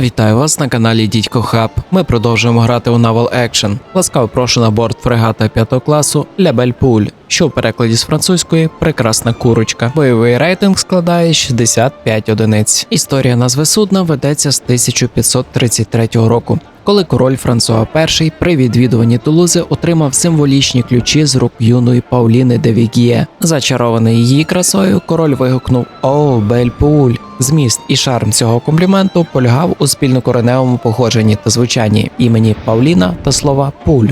Вітаю вас на каналі Дідько Хаб. Ми продовжуємо грати у Naval Action. Ласкаво прошу на борт фрегата 5 класу Лебель Пуль, що в перекладі з французької прекрасна курочка. Бойовий рейтинг складає 65 одиниць. Історія назви судна ведеться з 1533 року. Коли король Франсуа І при відвідуванні Тулузи отримав символічні ключі з рук юної Пауліни де Віг'є. Зачарований її красою, король вигукнув О, Бельпуль! Зміст і шарм цього компліменту полягав у спільнокореневому походженні та звучанні імені Пауліна та слова пуль.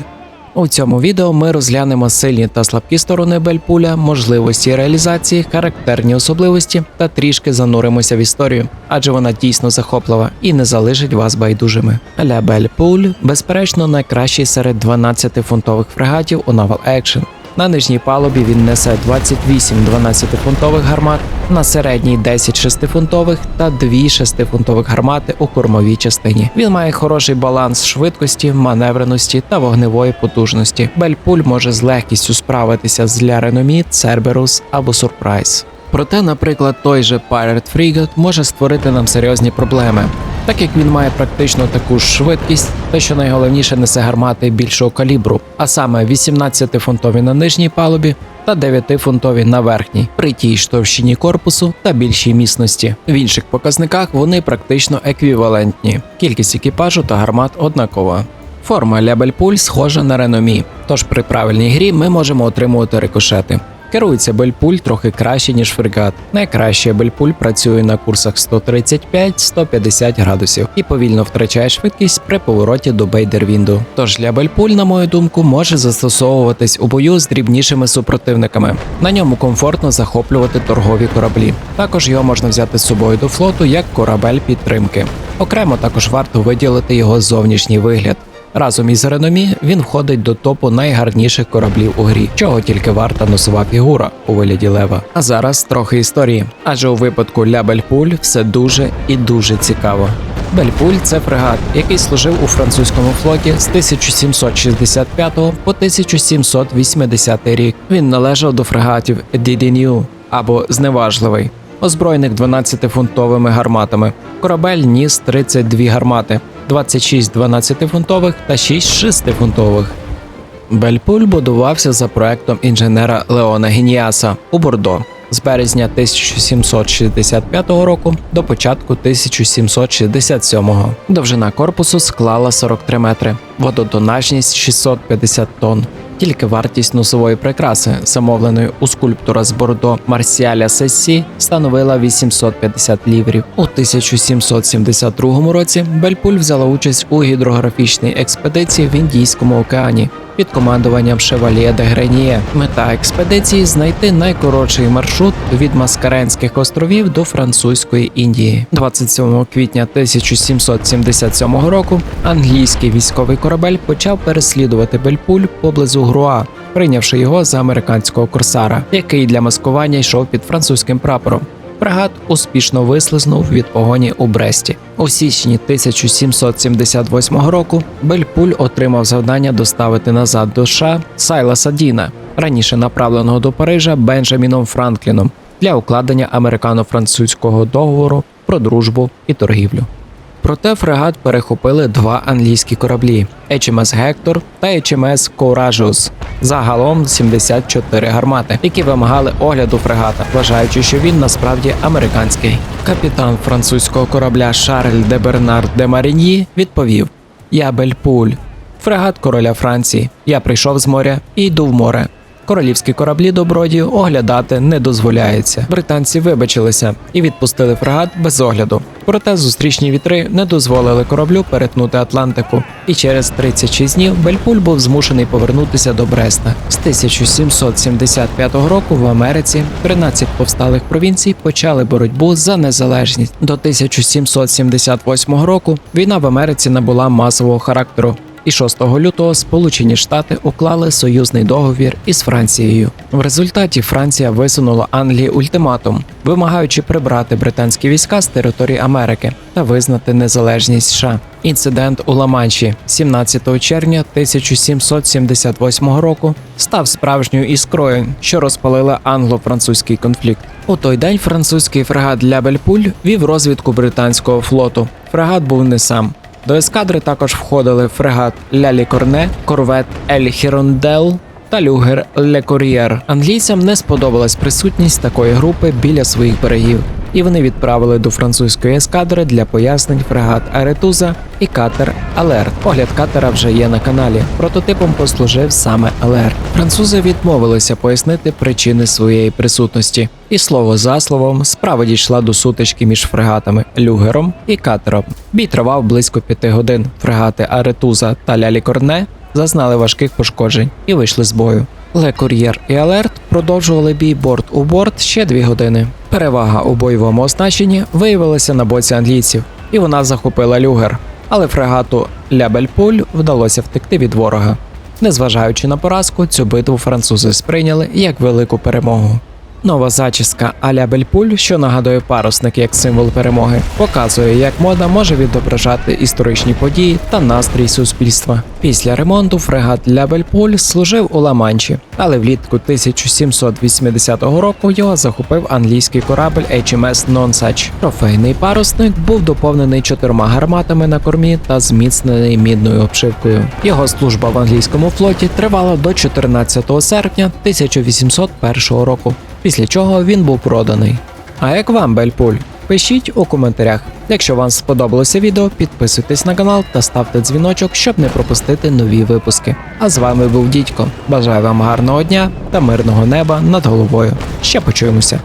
У цьому відео ми розглянемо сильні та слабкі сторони Бельпуля, можливості реалізації, характерні особливості та трішки зануримося в історію, адже вона дійсно захоплива і не залишить вас байдужими. Ля Бельпуль, безперечно, найкращий серед 12-фунтових фрегатів у Naval Action. На нижній палубі він несе 28 12-фунтових гармат, на середній 10 6-фунтових та 2 6-фунтових гармати у кормовій частині. Він має хороший баланс швидкості, маневреності та вогневої потужності. Бельпуль може з легкістю справитися з Ля Реномі, Церберус або Сурпрайз. Проте, наприклад, той же Pirate Frigate може створити нам серйозні проблеми, так як він має практично таку ж швидкість, та що найголовніше несе гармати більшого калібру, а саме 18-фунтові на нижній палубі та 9-фунтові на верхній, при тій ж товщині корпусу та більшій міцності. В інших показниках вони практично еквівалентні. Кількість екіпажу та гармат однакова. Форма Лябельпуль схожа на реномі, тож при правильній грі ми можемо отримувати рикошети. Керується Бельпуль трохи краще, ніж фрегат. Найкраще Бельпуль працює на курсах 135-150 градусів і повільно втрачає швидкість при повороті до Бейдервінду. Тож для Бельпуль, на мою думку, може застосовуватись у бою з дрібнішими супротивниками. На ньому комфортно захоплювати торгові кораблі. Також його можна взяти з собою до флоту як корабель підтримки. Окремо також варто виділити його зовнішній вигляд. Разом із Реномі він входить до топу найгарніших кораблів у грі, чого тільки варта носова фігура у вигляді лева. А зараз трохи історії. Адже у випадку Ля Бельпуль все дуже і дуже цікаво. Бельпуль це фрегат, який служив у французькому флоті з 1765 по 1780 рік. Він належав до фрегатів Дідіню або Зневажливий, озброєних 12-фунтовими гарматами. Корабель ніс 32 гармати. 26 12-фунтових та 6 6-фунтових. Бельпуль будувався за проектом інженера Леона Гініаса у Бордо з березня 1765 року до початку 1767. Довжина корпусу склала 43 метри, вододонажність 650 тонн. Тільки вартість носової прикраси, замовленої у скульптора з Бордо Марсіаля Сессі, становила 850 ліврів. У 1772 році Бельпуль взяла участь у гідрографічній експедиції в Індійському океані під командуванням Шеваліє де Греніє. Мета експедиції знайти найкоротший маршрут від Маскаренських островів до французької Індії. 27 квітня 1777 року англійський військовий корабель почав переслідувати Бельпуль поблизу Груа, прийнявши його за американського корсара, який для маскування йшов під французьким прапором. Фрегат успішно вислизнув від погоні у Бресті. У січні 1778 року Бельпуль отримав завдання доставити назад до США Сайласа Діна, раніше направленого до Парижа Бенджаміном Франкліном для укладення американо-французького договору про дружбу і торгівлю. Проте фрегат перехопили два англійські кораблі HMS Гектор та HMS Courageous. Загалом 74 гармати, які вимагали огляду фрегата, вважаючи, що він насправді американський. Капітан французького корабля Шарль де Бернар де Маріньї відповів: Я Бельпуль, фрегат короля Франції. Я прийшов з моря і йду в море. Королівські кораблі добродію оглядати не дозволяється. Британці вибачилися і відпустили фрегат без огляду. Проте зустрічні вітри не дозволили кораблю перетнути Атлантику. І через 36 днів Бельпуль був змушений повернутися до Бреста. З 1775 року в Америці 13 повсталих провінцій почали боротьбу за незалежність. До 1778 року війна в Америці набула масового характеру. І 6 лютого Сполучені Штати уклали союзний договір із Францією. В результаті Франція висунула Англії ультиматум, вимагаючи прибрати британські війська з території Америки та визнати незалежність США. Інцидент у Ла-Манші 17 червня 1778 року став справжньою іскрою, що розпалила англо-французький конфлікт. У той день французький фрегат Ля Бельпуль вів розвідку британського флоту. Фрегат був не сам. До ескадри також входили фрегат Лялі Корне, корвет Ель Хірондел та люгер Ле Кор'єр. Англійцям не сподобалась присутність такої групи біля своїх берегів, і вони відправили до французької ескадри для пояснень фрегат Аретуза і катер Алерт. Огляд катера вже є на каналі. Прототипом послужив саме Алерт. Французи відмовилися пояснити причини своєї присутності. І слово за словом, справа дійшла до сутички між фрегатами Люгером і катером. Бій тривав близько п'яти годин. Фрегати Аретуза та Лялі Корне зазнали важких пошкоджень і вийшли з бою. Ле Кур'єр і Алерт продовжували бій борт у борт ще дві години. Перевага у бойовому оснащенні виявилася на боці англійців, і вона захопила люгер. Але фрегату Лябельпуль вдалося втекти від ворога. Незважаючи на поразку, цю битву французи сприйняли як велику перемогу. Нова зачіска Аля Бельпуль, що нагадує парусник як символ перемоги, показує, як мода може відображати історичні події та настрій суспільства. Після ремонту фрегат Ля Бельпуль служив у Ла-Манчі, але влітку 1780 року його захопив англійський корабль HMS Nonsuch. Трофейний парусник був доповнений чотирма гарматами на кормі та зміцнений мідною обшивкою. Його служба в англійському флоті тривала до 14 серпня 1801 року після чого він був проданий. А як вам Бельпуль? Пишіть у коментарях. Якщо вам сподобалося відео, підписуйтесь на канал та ставте дзвіночок, щоб не пропустити нові випуски. А з вами був Дідько. Бажаю вам гарного дня та мирного неба над головою. Ще почуємося.